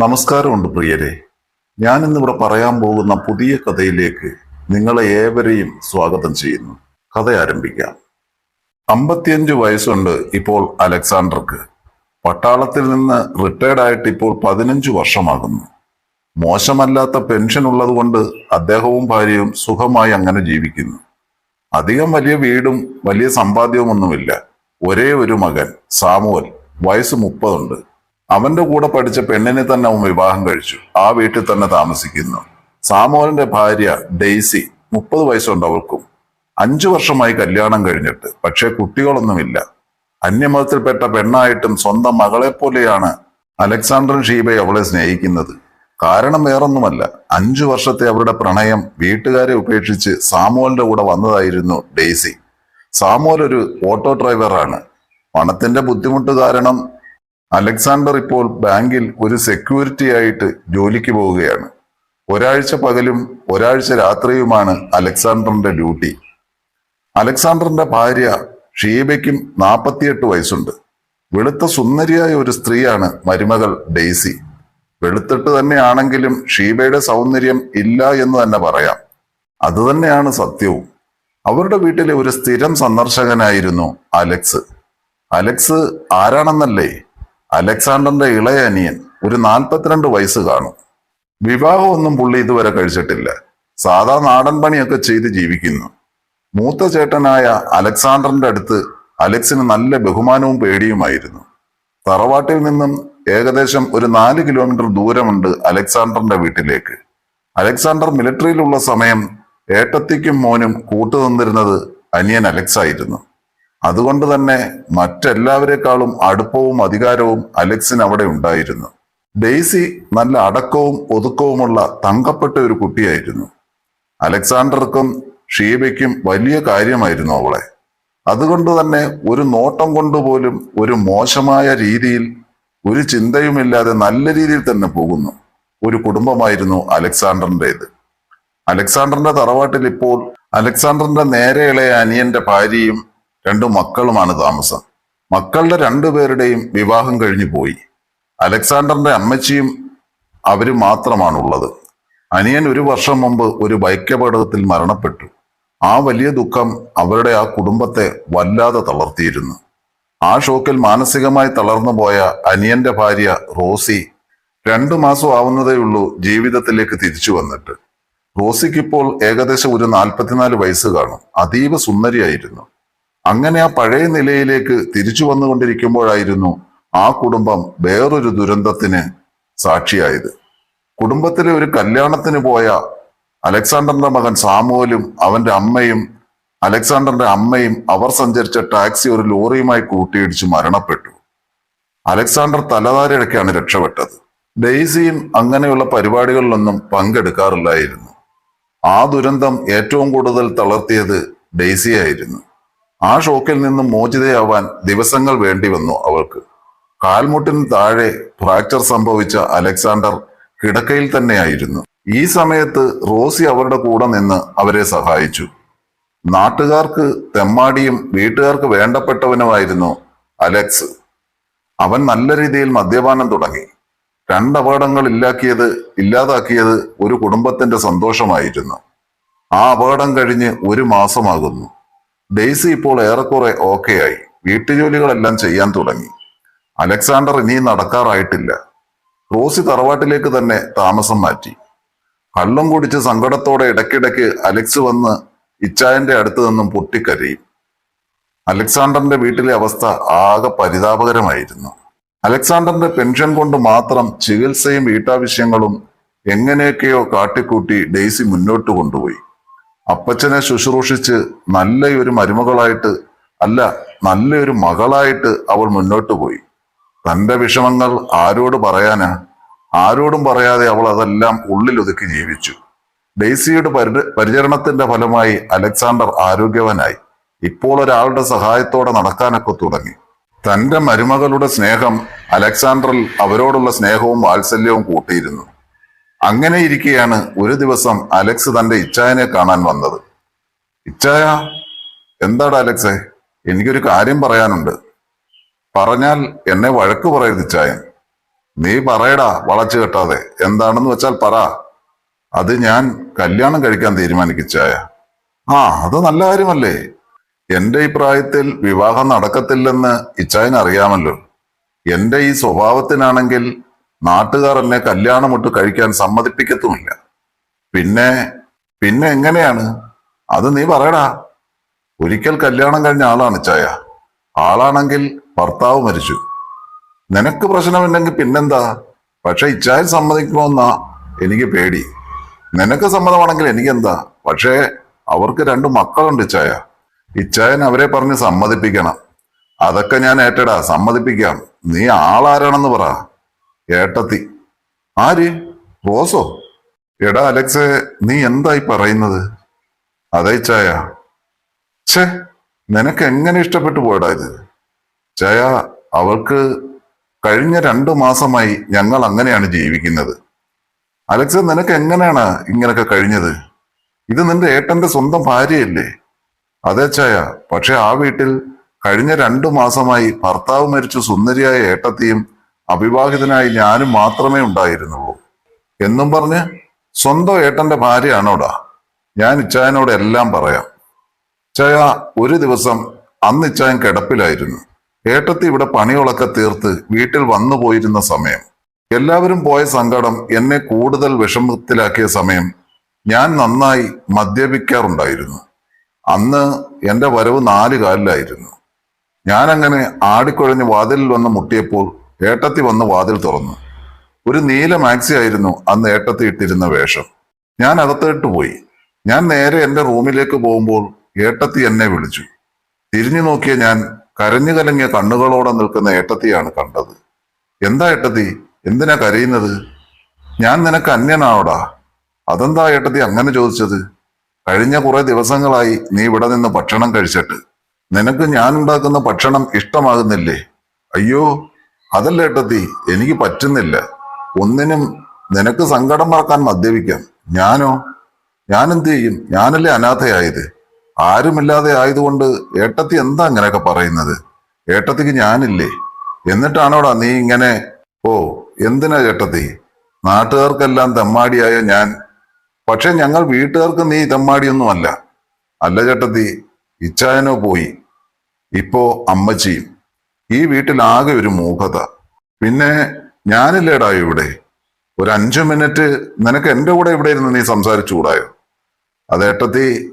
നമസ്കാരമുണ്ട് പ്രിയരെ. ഞാൻ ഇന്നിവിടെ പറയാൻ പോകുന്ന പുതിയ കഥയിലേക്ക് നിങ്ങളെ ഏവരെയും സ്വാഗതം ചെയ്യുന്നു. കഥ ആരംഭിക്കാം. അമ്പത്തിയഞ്ച് വയസ്സുണ്ട് ഇപ്പോൾ അലക്സാണ്ടർക്ക്. പട്ടാളത്തിൽ നിന്ന് റിട്ടയർഡ് ആയിട്ട് ഇപ്പോൾ പതിനഞ്ച് വർഷമാകുന്നു. മോശമല്ലാത്ത പെൻഷൻ ഉള്ളതുകൊണ്ട് അദ്ദേഹവും ഭാര്യയും സുഖമായി അങ്ങനെ ജീവിക്കുന്നു. അധികം വലിയ വീടും വലിയ സമ്പാദ്യവുമൊന്നുമില്ല. ഒരേ ഒരു മകൻ സാമുവൽ. വയസ്സ് മുപ്പതുണ്ട്. അവന്റെ കൂടെ പഠിച്ച പെണ്ണിനെ തന്നെ അവൻ വിവാഹം കഴിച്ചു. ആ വീട്ടിൽ തന്നെ താമസിക്കുന്നു. സാമോലിന്റെ ഭാര്യ ഡെയ്സി മുപ്പത് വയസ്സുണ്ട് അവൾക്കും അഞ്ചു വർഷമായി കല്യാണം കഴിഞ്ഞിട്ട് പക്ഷേ കുട്ടികളൊന്നുമില്ല. അന്യമതത്തിൽപ്പെട്ട പെണ്ണായിട്ടും സ്വന്തം മകളെ പോലെയാണ് അലക്സാണ്ടറും ഷീബയെ അവളെ സ്നേഹിക്കുന്നത്. കാരണം വേറൊന്നുമല്ല അഞ്ചു വർഷത്തെ അവരുടെ പ്രണയം വീട്ടുകാരെ ഉപേക്ഷിച്ച് സാമോലിന്റെ കൂടെ വന്നതായിരുന്നു ഡെയ്സി. സാമോൽ ഒരു ഓട്ടോ ഡ്രൈവറാണ്. പണത്തിന്റെ ബുദ്ധിമുട്ട് കാരണം അലക്സാണ്ടർ ഇപ്പോൾ ബാങ്കിൽ ഒരു സെക്യൂരിറ്റി ആയിട്ട് ജോലിക്ക് പോവുകയാണ്. ഒരാഴ്ച പകലും ഒരാഴ്ച രാത്രിയുമാണ് അലക്സാണ്ടറിന്റെ ഡ്യൂട്ടി. അലക്സാണ്ടറിന്റെ ഭാര്യ ഷീബയ്ക്കും നാൽപ്പത്തിയെട്ട് വയസ്സുണ്ട്. വെളുത്ത സുന്ദരിയായ ഒരു സ്ത്രീയാണ് മരുമകൾ ഡെയ്സി. വെളുത്തിട്ട് തന്നെയാണെങ്കിലും ഷീബയുടെ സൗന്ദര്യം ഇല്ല എന്ന് തന്നെ പറയാം. അതുതന്നെയാണ് സത്യവും. അവരുടെ വീട്ടിലെ ഒരു സ്ഥിരം സന്ദർശകനായിരുന്നു അലക്സ്. അലക്സ് ആരാണെന്നല്ലേ? അലക്സാണ്ടറിന്റെ ഇളയ അനിയൻ ഒരു നാൽപ്പത്തിരണ്ട് വയസ്സ് കാണും. വിവാഹമൊന്നും പുള്ളി ഇതുവരെ കഴിച്ചിട്ടില്ല. സാധാ നാടൻ പണിയൊക്കെ ചെയ്ത് ജീവിക്കുന്നു. മൂത്ത ചേട്ടനായ അലക്സാണ്ടറിന്റെ അടുത്ത് അലക്സിന് നല്ല ബഹുമാനവും പേടിയുമായിരുന്നു. തറവാട്ടിൽ നിന്നും ഏകദേശം ഒരു നാല് കിലോമീറ്റർ ദൂരമുണ്ട് അലക്സാണ്ടറിന്റെ വീട്ടിലേക്ക്. അലക്സാണ്ടർ മിലിറ്ററിയിലുള്ള സമയം ഏട്ടത്തിക്കും മോനും കൂട്ടുനിന്നിരുന്നത് അനിയൻ അലക്സ് ആയിരുന്നു അതുകൊണ്ട് തന്നെ മറ്റെല്ലാവരെക്കാളും അടുപ്പവും അധികാരവും അലക്സിന് അവിടെ ഉണ്ടായിരുന്നു. ഡെയ്സി നല്ല അടക്കവും ഒതുക്കവുമുള്ള തങ്കപ്പെട്ട ഒരു കുട്ടിയായിരുന്നു. അലക്സാണ്ടർക്കും ഷീബയ്ക്കും വലിയ കാര്യമായിരുന്നു അവളെ. അതുകൊണ്ട് തന്നെ ഒരു നോട്ടം കൊണ്ടുപോലും ഒരു മോശമായ രീതിയിൽ ഒരു ചിന്തയുമില്ലാതെ നല്ല രീതിയിൽ തന്നെ പോകുന്നു. ഒരു കുടുംബമായിരുന്നു അലക്സാണ്ടറിന്റെത്. അലക്സാണ്ടറിന്റെ തറവാട്ടിൽ ഇപ്പോൾ അലക്സാണ്ടറിന്റെ നേരെ ഇളയ അനിയന്റെ ഭാര്യയും രണ്ടു മക്കളുമാണ് താമസം. മക്കളുടെ രണ്ടുപേരുടെയും വിവാഹം കഴിഞ്ഞു പോയി. അലക്സാണ്ടറിന്റെ അമ്മച്ചിയും അവർ മാത്രമാണുള്ളത്. അനിയൻ ഒരു വർഷം മുമ്പ് ഒരു ബൈക്കപകടത്തിൽ മരണപ്പെട്ടു. ആ വലിയ ദുഃഖം അവരുടെ ആ കുടുംബത്തെ വല്ലാതെ തളർത്തിയിരുന്നു. ആ ഷോക്കിൽ മാനസികമായി തളർന്നു പോയ അനിയന്റെ ഭാര്യ റോസി രണ്ടു മാസം ആവുന്നതേയുള്ളൂ ജീവിതത്തിലേക്ക് തിരിച്ചു വന്നിട്ട്. റോസിക്കിപ്പോൾ ഏകദേശം ഒരു നാൽപ്പത്തിനാല് വയസ്സ് കാണും. അതീവ സുന്ദരിയായിരുന്നു. അങ്ങനെ ആ പഴയ നിലയിലേക്ക് തിരിച്ചു വന്നുകൊണ്ടിരിക്കുമ്പോഴായിരുന്നു ആ കുടുംബം വേറൊരു ദുരന്തത്തിന് സാക്ഷിയായത്. കുടുംബത്തിലെ ഒരു കല്യാണത്തിന് പോയ അലക്സാണ്ടറിന്റെ മകൻ സാമുവലും അവന്റെ അമ്മയും അലക്സാണ്ടറിന്റെ അമ്മയും അവർ സഞ്ചരിച്ച ടാക്സി ഒരു ലോറിയുമായി കൂട്ടിയിടിച്ച് മരണപ്പെട്ടു. അലക്സാണ്ടർ തലതാരയിടയ്ക്കാണ് രക്ഷപ്പെട്ടത്. ഡെയ്സിയും അങ്ങനെയുള്ള പരിപാടികളിലൊന്നും പങ്കെടുക്കാറില്ലായിരുന്നു. ആ ദുരന്തം ഏറ്റവും കൂടുതൽ തളർത്തിയത് ഡെയ്സിയായിരുന്നു. ആ ഷോക്കിൽ നിന്നും മോചിതയാവാൻ ദിവസങ്ങൾ വേണ്ടി വന്നു അവൾക്ക്. കാൽമുട്ടിന് താഴെ ഫ്രാക്ചർ സംഭവിച്ച അലക്സാണ്ടർ കിടക്കയിൽ തന്നെയായിരുന്നു. ഈ സമയത്ത് റോസി അവരുടെ കൂടെ നിന്ന് അവരെ സഹായിച്ചു. നാട്ടുകാർക്ക് തെമ്മാടിയും വീട്ടുകാർക്ക് വേണ്ടപ്പെട്ടവനുമായിരുന്നു അലക്സ്. അവൻ നല്ല രീതിയിൽ മദ്യപാനം തുടങ്ങി. രണ്ട് അപകടങ്ങൾ ഇല്ലാക്കിയത് ഇല്ലാതാക്കിയത് ഒരു കുടുംബത്തിന്റെ സന്തോഷമായിരുന്നു. ആ അപകടം കഴിഞ്ഞ് ഒരു മാസമാകുന്നു. ഡെയ്സി ഇപ്പോൾ ഏറെക്കുറെ ഓക്കെ ആയി വീട്ടുജോലികളെല്ലാം ചെയ്യാൻ തുടങ്ങി. അലക്സാണ്ടർ ഇനി നടക്കാറായിട്ടില്ല. റോസി തറവാട്ടിലേക്ക് തന്നെ താമസം മാറ്റി. കള്ളം കുടിച്ച് സങ്കടത്തോടെ ഇടയ്ക്കിടയ്ക്ക് അലക്സ് വന്ന് ഇച്ചായന്റെ അടുത്ത് നിന്നും പൊട്ടിക്കരയും. അലക്സാണ്ടറിന്റെ വീട്ടിലെ അവസ്ഥ ആകെ പരിതാപകരമായിരുന്നു. അലക്സാണ്ടറിന്റെ പെൻഷൻ കൊണ്ട് മാത്രം ചികിത്സയും വീട്ടാവശ്യങ്ങളും എങ്ങനെയൊക്കെയോ കാട്ടിക്കൂട്ടി ഡെയ്സി മുന്നോട്ട് കൊണ്ടുപോയി. അപ്പച്ചനെ ശുശ്രൂഷിച്ച് നല്ലൊരു മരുമകളായിട്ട് അല്ല നല്ലൊരു മകളായിട്ട് അവൾ മുന്നോട്ട് പോയി. തന്റെ വിഷമങ്ങൾ ആരോട് പറയാനാ? ആരോടും പറയാതെ അവൾ അതെല്ലാം ഉള്ളിലൊതുക്കി ജീവിച്ചു. ഡെയ്സിയുടെ പരി പരിചരണത്തിന്റെ ഫലമായി അലക്സാണ്ടർ ആരോഗ്യവാനായി. ഇപ്പോൾ ഒരാളുടെ സഹായത്തോടെ നടക്കാനൊക്കെ തുടങ്ങി. തന്റെ മരുമകളുടെ സ്നേഹം അലക്സാണ്ടറിൽ അവരോടുള്ള സ്നേഹവും വാത്സല്യവും കൂട്ടിയിരുന്നു. അങ്ങനെ ഇരിക്കെയാണ് ഒരു ദിവസം അലക്സ് തന്റെ ഇച്ചായനെ കാണാൻ വന്നത്. ഇച്ചായ എന്താടാ അലക്സേ? എനിക്കൊരു കാര്യം പറയാനുണ്ട്. പറഞ്ഞാൽ എന്നെ വഴക്ക് പറയരുത് ഇച്ചായൻ. നീ പറയടാ വളച്ചു കെട്ടാതെ. എന്താണെന്ന് വെച്ചാൽ പറ. അത് ഞാൻ കല്യാണം കഴിക്കാൻ തീരുമാനിക്കിച്ചായ ആ അത് നല്ല കാര്യമല്ലേ? എന്റെ ഈ പ്രായത്തിൽ വിവാഹം നടക്കത്തില്ലെന്ന് ഇച്ചായൻ അറിയാമല്ലോ എന്റെ ഈ സ്വഭാവത്തിനാണെങ്കിൽ നാട്ടുകാർ എന്നെ കല്യാണമൊട്ട് കഴിക്കാൻ സമ്മതിപ്പിക്കത്തുമില്ല. പിന്നെ പിന്നെ എങ്ങനെയാണ്? അത് നീ പറയടാ. ഒരിക്കൽ കല്യാണം കഴിഞ്ഞ ആളാണ് ചായ. ആളാണെങ്കിൽ ഭർത്താവ് മരിച്ചു. നിനക്ക് പ്രശ്നമില്ലെങ്കിൽ പിന്നെന്താ? പക്ഷെ ഇച്ചായൻ സമ്മതിക്കുമെന്നാ എനിക്ക് പേടി. നിനക്ക് സമ്മതമാണെങ്കിൽ എനിക്കെന്താ? പക്ഷേ അവർക്ക് രണ്ട് മക്കളുണ്ട് ഇച്ചായ ഇച്ചായൻ അവരെ പറഞ്ഞ് സമ്മതിപ്പിക്കണം. അതൊക്കെ ഞാൻ ഏറ്റടാ. സമ്മതിപ്പിക്കാം. നീ ആളാരാണെന്ന് പറ. ഏട്ടത്തി. ആര്? റോസോ എടാ അലക്സെ നീ എന്തായി പറയുന്നത്? അതേ ചായ. ഛേ നിനക്ക് എങ്ങനെ ഇഷ്ടപ്പെട്ടു പോയടാ ഇത്? ചായ അവൾക്ക് കഴിഞ്ഞ രണ്ടു മാസമായി ഞങ്ങൾ അങ്ങനെയാണ് ജീവിക്കുന്നത്. അലക്സ നിനക്ക് എങ്ങനെയാണ് ഇങ്ങനൊക്കെ കഴിഞ്ഞത്? ഇത് നിന്റെ ഏട്ടന്റെ സ്വന്തം ഭാര്യയല്ലേ? അതെ ചായ. പക്ഷെ ആ വീട്ടിൽ കഴിഞ്ഞ രണ്ടു മാസമായി ഭർത്താവ് മരിച്ചു സുന്ദരിയായ ഏട്ടത്തിയും അവിവാഹിതനായി ഞാനും മാത്രമേ ഉണ്ടായിരുന്നുള്ളൂ എന്നും പറഞ്ഞ് സ്വന്തം ഏട്ടന്റെ ഭാര്യയാണോടാ? ഞാൻ ഇച്ചായനോട് എല്ലാം പറയാം. ഇച്ചായ ഒരു ദിവസം അന്ന് ഇച്ചായൻ കിടപ്പിലായിരുന്നു. ഏട്ടത്തി ഇവിടെ പണികളൊക്കെ തീർത്ത് വീട്ടിൽ വന്നു പോയിരുന്ന സമയം. എല്ലാവരും പോയ സങ്കടം എന്നെ കൂടുതൽ വിഷമത്തിലാക്കിയ സമയം ഞാൻ നന്നായി മദ്യപിക്കാറുണ്ടായിരുന്നു. അന്ന് എന്റെ വരവ് നാല് കാലിലായിരുന്നു. ഞാനങ്ങനെ ആടിക്കുഴഞ്ഞ് വാതിലിൽ വന്ന് മുട്ടിയപ്പോൾ ഏട്ടത്തി വന്ന് വാതിൽ തുറന്നു. ഒരു നീല മാക്സി ആയിരുന്നു അന്ന് ഏട്ടത്തി ഇട്ടിരുന്ന വേഷം. ഞാൻ അകത്തേട്ട് പോയി. ഞാൻ നേരെ എന്റെ റൂമിലേക്ക് പോകുമ്പോൾ ഏട്ടത്തി എന്നെ വിളിച്ചു. തിരിഞ്ഞു നോക്കിയ ഞാൻ കരഞ്ഞു കലങ്ങിയ കണ്ണുകളോടെ നിൽക്കുന്ന ഏട്ടത്തിയാണ് കണ്ടത്. എന്താ ഏട്ടത്തി? എന്തിനാ കരയുന്നത്? ഞാൻ നിനക്ക് അന്യനാവടാ. അതെന്താ ഏട്ടത്തി അങ്ങനെ ചോദിച്ചത്? കഴിഞ്ഞ കുറെ ദിവസങ്ങളായി നീ ഇവിടെ നിന്ന് ഭക്ഷണം കഴിച്ചിട്ട്. നിനക്ക് ഞാൻ ഉണ്ടാക്കുന്ന ഭക്ഷണം ഇഷ്ടമാകുന്നില്ലേ? അയ്യോ അതല്ല ഏട്ടത്തി? എനിക്ക് പറ്റുന്നില്ല. ഒന്നിനും നിനക്ക് സങ്കടം മറക്കാൻ മദ്യപിക്കാം. ഞാനോ? ഞാൻ എന്ത് ചെയ്യും? ഞാനല്ലേ അനാഥയായത്? ആരുമില്ലാതെ ആയതുകൊണ്ട് ഏട്ടത്തി എന്താ അങ്ങനെയൊക്കെ പറയുന്നത്? ഏട്ടത്തിക്ക് ഞാനില്ലേ? എന്നിട്ടാണോടാ നീ ഇങ്ങനെ ഓ എന്തിനാ ചേട്ടത്തി നാട്ടുകാർക്കെല്ലാം തെമ്മാടിയായ ഞാൻ. പക്ഷെ ഞങ്ങൾ വീട്ടുകാർക്ക് നീ തെമ്മാടിയൊന്നുമല്ല. അല്ല ചേട്ടത്തി ഇച്ചായനോ പോയി. ഇപ്പോ അമ്മച്ചിയും ഈ വീട്ടിൽ ആകെ ഒരു മൂകത. പിന്നെ ഞാനില്ലേടാ ഇവിടെ. ഒരു അഞ്ചു മിനിറ്റ് നിനക്ക് എന്റെ കൂടെ ഇവിടെ ഇരുന്ന് നീ സംസാരിച്ചുകൂടായോ? അതേട്ടത്തി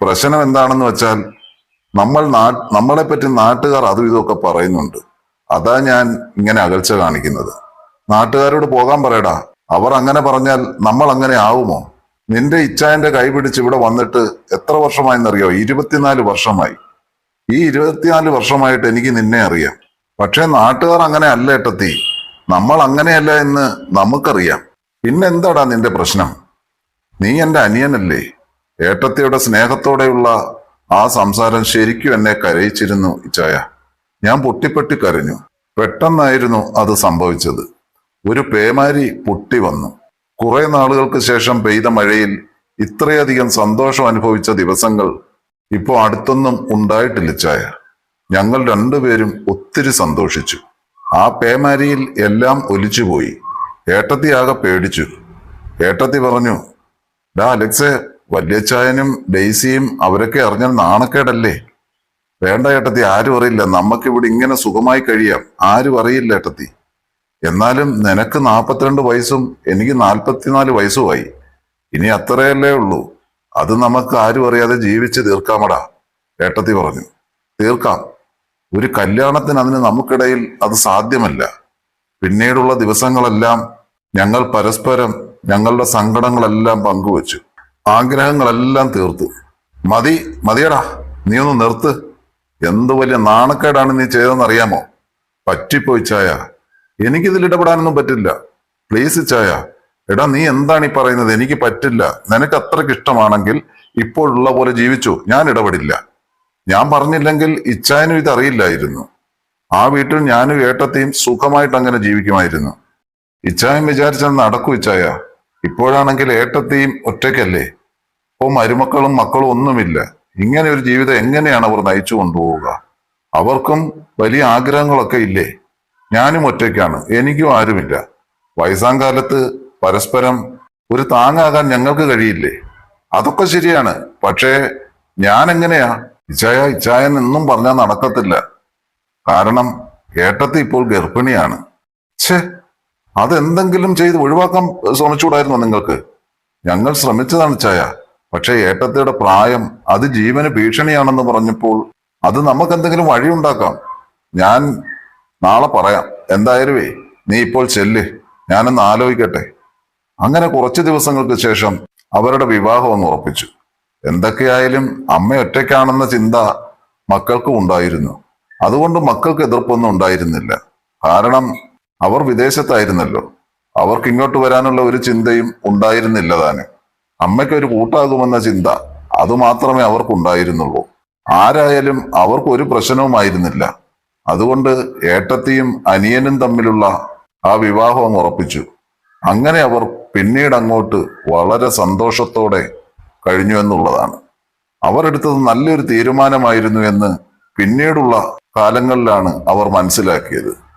പ്രശ്നം എന്താണെന്ന് വെച്ചാൽ നമ്മൾ നാ നമ്മളെ പറ്റി നാട്ടുകാർ അതും ഇതൊക്കെ പറയുന്നുണ്ട്. അതാ ഞാൻ ഇങ്ങനെ അകൽച്ച കാണിക്കുന്നത്. നാട്ടുകാരോട് പോകാൻ പറയടാ. അവർ അങ്ങനെ പറഞ്ഞാൽ നമ്മൾ അങ്ങനെ ആവുമോ? നിന്റെ ഇച്ഛായന്റെ കൈ പിടിച്ച് ഇവിടെ വന്നിട്ട് എത്ര വർഷമായെന്നറിയോ? ഇരുപത്തിനാല് വർഷമായി. ഈ ഇരുപത്തിനാല് വർഷമായിട്ട് എനിക്ക് നിന്നെ അറിയാം. പക്ഷെ നാട്ടുകാർ അങ്ങനെ അല്ല ഏട്ടത്തി. നമ്മൾ അങ്ങനെയല്ല എന്ന് നമുക്കറിയാം. പിന്നെന്താടാ നിന്റെ പ്രശ്നം? നീ എന്റെ അനിയനല്ലേ? ഏട്ടത്തിയുടെ സ്നേഹത്തോടെയുള്ള ആ സംസാരം ശരിക്കും എന്നെ കരയിച്ചിരുന്നു ഇച്ചായ. ഞാൻ പൊട്ടിപ്പെട്ടി കരഞ്ഞു. പെട്ടെന്നായിരുന്നു അത് സംഭവിച്ചത്. ഒരു പേമാരി പൊട്ടി വന്നു. കുറെ നാളുകൾക്ക് ശേഷം പെയ്ത മഴയിൽ ഇത്രയധികം സന്തോഷം അനുഭവിച്ച ദിവസങ്ങൾ ഇപ്പോ അടുത്തൊന്നും ഉണ്ടായിട്ടില്ല ചായ. ഞങ്ങൾ രണ്ടുപേരും ഒത്തിരി സന്തോഷിച്ചു. ആ പേമാരിയിൽ എല്ലാം ഒലിച്ചുപോയി ഏട്ടത്തി ആകെ പേടിച്ചു. ഏട്ടത്തി പറഞ്ഞു ഡാ അലക്സെ വല്യച്ചായനും ഡെയ്സിയും അവരൊക്കെ അറിഞ്ഞാൽ നാണക്കേടല്ലേ? വേണ്ട ഏട്ടത്തി ആരും അറിയില്ല. നമുക്കിവിടെ ഇങ്ങനെ സുഖമായി കഴിയാം. ആരും അറിയില്ല ഏട്ടത്തി. എന്നാലും നിനക്ക് നാൽപ്പത്തിരണ്ട് വയസ്സും എനിക്ക് നാൽപ്പത്തിനാല് വയസ്സുമായി. ഇനി അത്രയല്ലേ ഉള്ളൂ. അത് നമുക്ക് ആരും അറിയാതെ ജീവിച്ച് തീർക്കാമടാ ഏട്ടത്തി പറഞ്ഞു. തീർക്കാം. ഒരു കല്യാണത്തിന് അതിന് നമുക്കിടയിൽ അത് സാധ്യമല്ല. പിന്നീടുള്ള ദിവസങ്ങളെല്ലാം ഞങ്ങൾ പരസ്പരം ഞങ്ങളുടെ സങ്കടങ്ങളെല്ലാം പങ്കുവച്ചു. ആഗ്രഹങ്ങളെല്ലാം തീർത്തു. മതി മതിയടാ നീ ഒന്ന് നിർത്ത്. എന്ത് വലിയ നാണക്കേടാണ് നീ ചെയ്തതെന്നറിയാമോ? പറ്റിപ്പോയി ചായ. എനിക്കിതിൽ ഇടപെടാനൊന്നും പറ്റില്ല. പ്ലീസ് ചായ. എടാ നീ എന്താണ് ഈ പറയുന്നത്? എനിക്ക് പറ്റില്ല. നിനക്ക് അത്രയ്ക്ക് ഇഷ്ടമാണെങ്കിൽ ഇപ്പോഴുള്ള പോലെ ജീവിച്ചു. ഞാൻ ഇടപെടില്ല. ഞാൻ പറഞ്ഞില്ലെങ്കിൽ ഇച്ഛാനും ഇത് അറിയില്ലായിരുന്നു. ആ വീട്ടിൽ ഞാനും ഏട്ടത്തെയും സുഖമായിട്ട് അങ്ങനെ ജീവിക്കുമായിരുന്നു. ഇച്ചായൻ വിചാരിച്ചാൽ നടക്കൂ ഇച്ചായ. ഇപ്പോഴാണെങ്കിൽ ഏട്ടത്തെയും ഒറ്റയ്ക്കല്ലേ? ഓ മരുമക്കളും മക്കളും ഒന്നുമില്ല. ഇങ്ങനെ ഒരു ജീവിതം എങ്ങനെയാണ് അവർ നയിച്ചു കൊണ്ടുപോവുക? അവർക്കും വലിയ ആഗ്രഹങ്ങളൊക്കെ ഇല്ലേ? ഞാനും ഒറ്റയ്ക്കാണ്. എനിക്കും ആരുമില്ല. വയസ്സാം കാലത്ത് പരസ്പരം ഒരു താങ്ങാകാൻ ഞങ്ങൾക്ക് കഴിയില്ലേ? അതൊക്കെ ശരിയാണ്. പക്ഷേ ഞാൻ എങ്ങനെയാ ഇച്ചായ ഇച്ചായൻ എന്നും പറഞ്ഞാൽ നടക്കത്തില്ല. കാരണം ഏട്ടത്തി ഇപ്പോൾ ഗർഭിണിയാണ്. ഛേ അതെന്തെങ്കിലും ചെയ്ത് ഒഴിവാക്കാൻ ശ്രമിച്ചുകൂടായിരുന്നോ നിങ്ങൾക്ക്? ഞങ്ങൾ ശ്രമിച്ചതാണ് ചായ പക്ഷേ ഏട്ടത്തിയുടെ പ്രായം അത് ജീവന് ഭീഷണിയാണെന്ന് പറഞ്ഞപ്പോൾ അത് നമുക്ക് എന്തെങ്കിലും വഴിയുണ്ടാക്കാം. ഞാൻ നാളെ പറയാം. എന്തായാലുവേ നീ ഇപ്പോൾ ചെല്ല്. ഞാനൊന്ന് ആലോചിക്കട്ടെ. അങ്ങനെ കുറച്ച് ദിവസങ്ങൾക്ക് ശേഷം അവരുടെ വിവാഹം ഒന്ന് ഉറപ്പിച്ചു. എന്തൊക്കെയായാലും അമ്മ ഒറ്റയ്ക്കാണെന്ന ചിന്ത മക്കൾക്കും ഉണ്ടായിരുന്നു. അതുകൊണ്ട് മക്കൾക്ക് എതിർപ്പൊന്നും ഉണ്ടായിരുന്നില്ല. കാരണം അവർ വിദേശത്തായിരുന്നല്ലോ. അവർക്ക് ഇങ്ങോട്ട് വരാനുള്ള ഒരു ചിന്തയും ഉണ്ടായിരുന്നില്ല താനും. അമ്മയ്ക്ക് ഒരു കൂട്ടാകുമെന്ന ചിന്ത അതുമാത്രമേ അവർക്കുണ്ടായിരുന്നുള്ളൂ. ആരായാലും അവർക്ക് ഒരു പ്രശ്നവുമായിരുന്നില്ല അതുകൊണ്ട് ഏട്ടത്തിയും അനിയനും തമ്മിലുള്ള ആ വിവാഹം ഉറപ്പിച്ചു. അങ്ങനെ അവർ പിന്നീട് അങ്ങോട്ട് വളരെ സന്തോഷത്തോടെ കഴിഞ്ഞു എന്നുള്ളതാണ്. അവർ എടുത്തത് നല്ലൊരു തീരുമാനമായിരുന്നു എന്ന് പിന്നീടുള്ള കാലങ്ങളിലാണ് അവർ മനസ്സിലാക്കിയത്.